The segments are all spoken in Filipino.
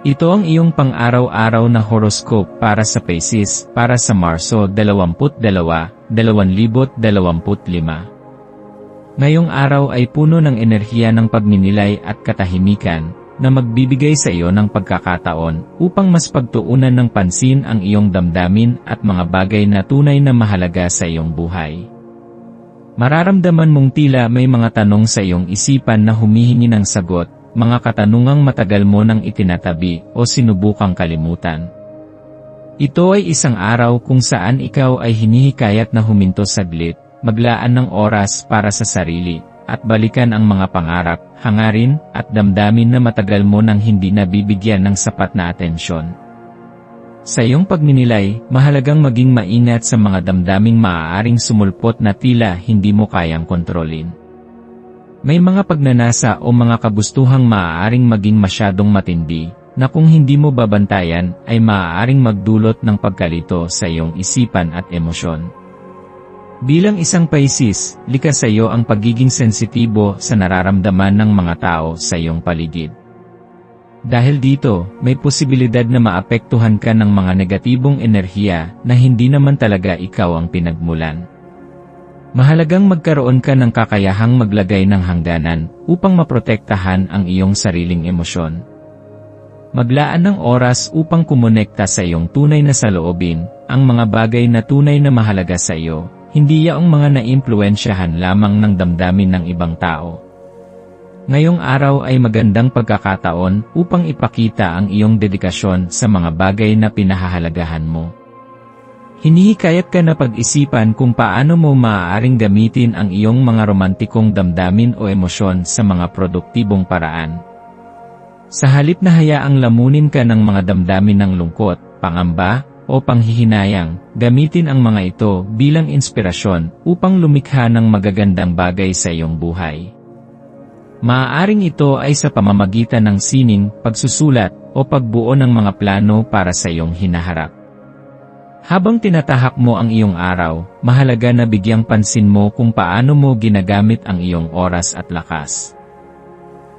Ito ang iyong pang-araw-araw na horoscope para sa Pisces para sa Marso 22, 2025. Ngayong araw ay puno ng enerhiya ng pagninilay at katahimikan na magbibigay sa iyo ng pagkakataon upang mas pagtuunan ng pansin ang iyong damdamin at mga bagay na tunay na mahalaga sa iyong buhay. Mararamdaman mong tila may mga tanong sa iyong isipan na humihingi ng sagot mga katanungang matagal mo nang itinatabi o sinubukang kalimutan. Ito ay isang araw kung saan ikaw ay hinihikayat na huminto saglit, maglaan ng oras para sa sarili, at balikan ang mga pangarap, hangarin, at damdamin na matagal mo nang hindi nabibigyan ng sapat na atensyon. Sa iyong pagninilay, mahalagang maging maingat sa mga damdaming maaaring sumulpot na tila hindi mo kayang kontrolin. May mga pagnanasa o mga kabustuhang maaaring maging masyadong matindi, na kung hindi mo babantayan ay maaaring magdulot ng pagkalito sa iyong isipan at emosyon. Bilang isang Pisces, likas sa iyo ang pagiging sensitibo sa nararamdaman ng mga tao sa iyong paligid. Dahil dito, may posibilidad na maapektuhan ka ng mga negatibong enerhiya na hindi naman talaga ikaw ang pinagmulan. Mahalagang magkaroon ka ng kakayahang maglagay ng hangganan upang maprotektahan ang iyong sariling emosyon. Maglaan ng oras upang kumonekta sa iyong tunay na saloobin, ang mga bagay na tunay na mahalaga sa iyo, hindi yaong mga naimpluensyahan lamang ng damdamin ng ibang tao. Ngayong araw ay magandang pagkakataon upang ipakita ang iyong dedikasyon sa mga bagay na pinahahalagahan mo. Hinihikayat ka na pag-isipan kung paano mo maaaring gamitin ang iyong mga romantikong damdamin o emosyon sa mga produktibong paraan. Sa halip na hayaang lamunin ka ng mga damdamin ng lungkot, pangamba, o panghihinayang, gamitin ang mga ito bilang inspirasyon upang lumikha ng magagandang bagay sa iyong buhay. Maaaring ito ay sa pamamagitan ng sining, pagsusulat, o pagbuo ng mga plano para sa iyong hinaharap. Habang tinatahak mo ang iyong araw, mahalaga na bigyang pansin mo kung paano mo ginagamit ang iyong oras at lakas.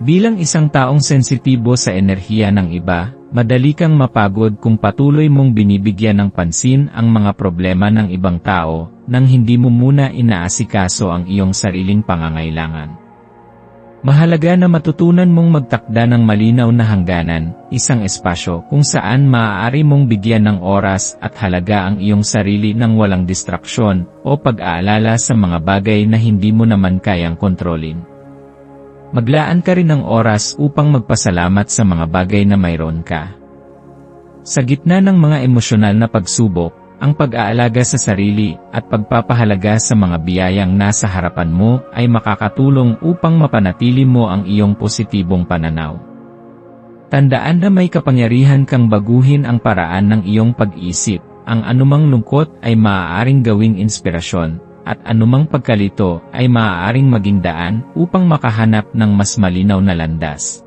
Bilang isang taong sensitibo sa enerhiya ng iba, madali kang mapagod kung patuloy mong binibigyan ng pansin ang mga problema ng ibang tao, nang hindi mo muna inaasikaso ang iyong sariling pangangailangan. Mahalaga na matutunan mong magtakda ng malinaw na hangganan, isang espasyo kung saan maaari mong bigyan ng oras at halaga ang iyong sarili ng walang distraksyon o pag-aalala sa mga bagay na hindi mo naman kayang kontrolin. Maglaan ka rin ng oras upang magpasalamat sa mga bagay na mayroon ka. Sa gitna ng mga emosyonal na pagsubok, ang pag-aalaga sa sarili at pagpapahalaga sa mga biyayang nasa harapan mo ay makakatulong upang mapanatili mo ang iyong positibong pananaw. Tandaan na may kapangyarihan kang baguhin ang paraan ng iyong pag-isip, ang anumang lungkot ay maaaring gawing inspirasyon, at anumang pagkalito ay maaaring maging daan upang makahanap ng mas malinaw na landas.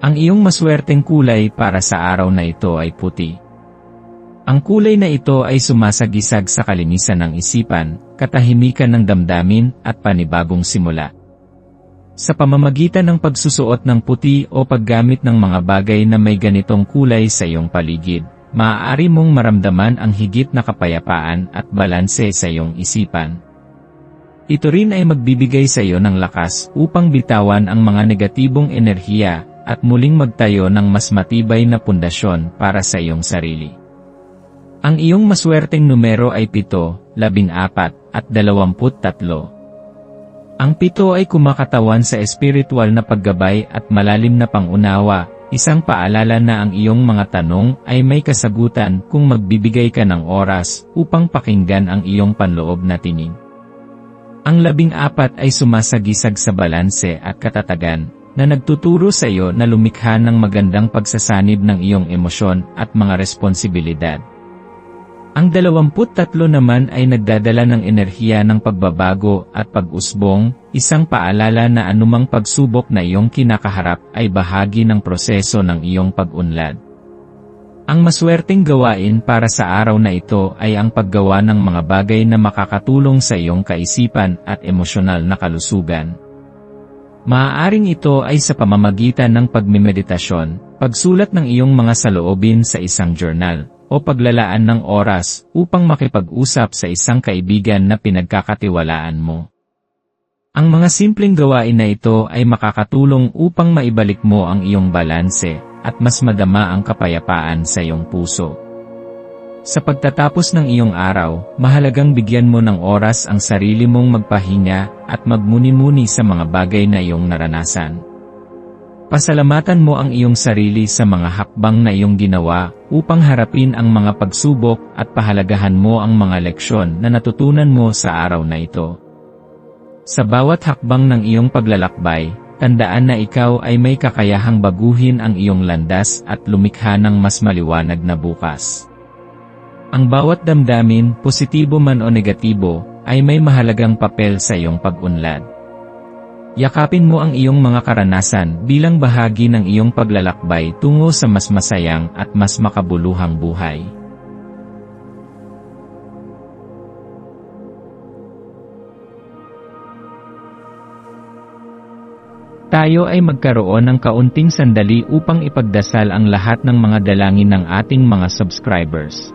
Ang iyong maswerteng kulay para sa araw na ito ay puti. Ang kulay na ito ay sumasagisag sa kalinisan ng isipan, katahimikan ng damdamin, at panibagong simula. Sa pamamagitan ng pagsusuot ng puti o paggamit ng mga bagay na may ganitong kulay sa iyong paligid, maaari mong maramdaman ang higit na kapayapaan at balanse sa iyong isipan. Ito rin ay magbibigay sa iyo ng lakas upang bitawan ang mga negatibong enerhiya at muling magtayo ng mas matibay na pundasyon para sa iyong sarili. Ang iyong maswerteng numero ay 7, 14, at 23. Ang pito ay kumakatawan sa espiritual na paggabay at malalim na pangunawa, isang paalala na ang iyong mga tanong ay may kasagutan kung magbibigay ka ng oras upang pakinggan ang iyong panloob na tinig. Ang labing apat ay sumasagisag sa balanse at katatagan, na nagtuturo sa iyo na lumikha ng magandang pagsasanib ng iyong emosyon at mga responsibilidad. Ang 23 naman ay nagdadala ng enerhiya ng pagbabago at pag-usbong, isang paalala na anumang pagsubok na iyong kinakaharap ay bahagi ng proseso ng iyong pag-unlad. Ang maswerteng gawain para sa araw na ito ay ang paggawa ng mga bagay na makakatulong sa iyong kaisipan at emosyonal na kalusugan. Maaaring ito ay sa pamamagitan ng pagmimeditasyon, pagsulat ng iyong mga saloobin sa isang journal, o paglalaan ng oras upang makipag-usap sa isang kaibigan na pinagkakatiwalaan mo. Ang mga simpleng gawain na ito ay makakatulong upang maibalik mo ang iyong balanse at mas madama ang kapayapaan sa iyong puso. Sa pagtatapos ng iyong araw, mahalagang bigyan mo ng oras ang sarili mong magpahinga at magmuni-muni sa mga bagay na iyong naranasan. Pasalamatan mo ang iyong sarili sa mga hakbang na iyong ginawa upang harapin ang mga pagsubok at pahalagahan mo ang mga leksyon na natutunan mo sa araw na ito. Sa bawat hakbang ng iyong paglalakbay, tandaan na ikaw ay may kakayahang baguhin ang iyong landas at lumikha ng mas maliwanag na bukas. Ang bawat damdamin, positibo man o negatibo, ay may mahalagang papel sa iyong pag-unlad. Yakapin mo ang iyong mga karanasan bilang bahagi ng iyong paglalakbay tungo sa mas masayang at mas makabuluhang buhay. Tayo ay magkaroon ng kaunting sandali upang ipagdasal ang lahat ng mga dalangin ng ating mga subscribers